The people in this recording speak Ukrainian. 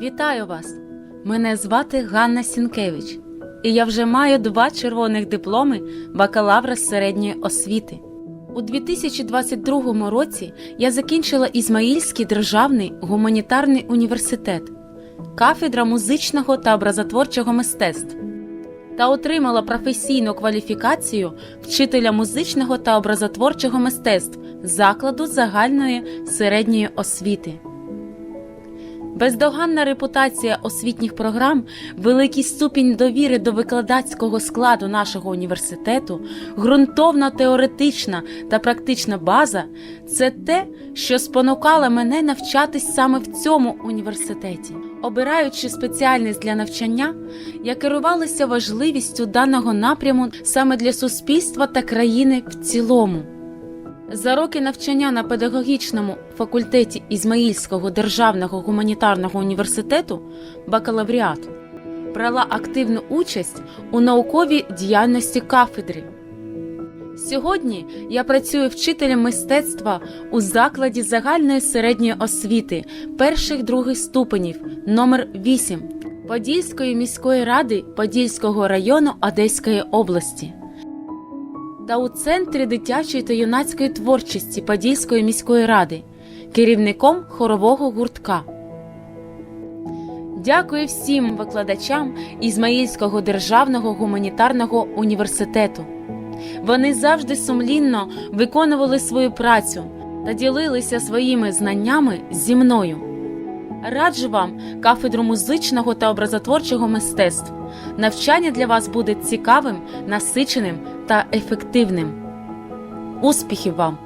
Вітаю вас! Мене звати Ганна Сінкевич, і я вже маю два червоних дипломи бакалавра середньої освіти. У 2022 році я закінчила Ізмаїльський державний гуманітарний університет, кафедра музичного та образотворчого мистецтв та отримала професійну кваліфікацію вчителя музичного та образотворчого мистецтв закладу загальної середньої освіти. Бездоганна репутація освітніх програм, великий ступінь довіри до викладацького складу нашого університету, ґрунтовна теоретична та практична база це те, що спонукало мене навчатись саме в цьому університеті. Обираючи спеціальність для навчання, я керувалася важливістю даного напряму саме для суспільства та країни в цілому. За роки навчання на педагогічному факультеті Ізмаїльського державного гуманітарного університету бакалавріат брала активну участь у науковій діяльності кафедри. Сьогодні я працюю вчителем мистецтва у закладі загальної середньої освіти перших других ступенів номер 8 Подільської міської ради Подільського району Одеської області та у Центрі дитячої та юнацької творчості Подільської міської ради, керівником хорового гуртка. Дякую всім викладачам Ізмаїльського державного гуманітарного університету. Вони завжди сумлінно виконували свою працю та ділилися своїми знаннями зі мною. Раджу вам кафедру музичного та образотворчого мистецтв. Навчання для вас буде цікавим, насиченим та ефективним. Успіхів вам!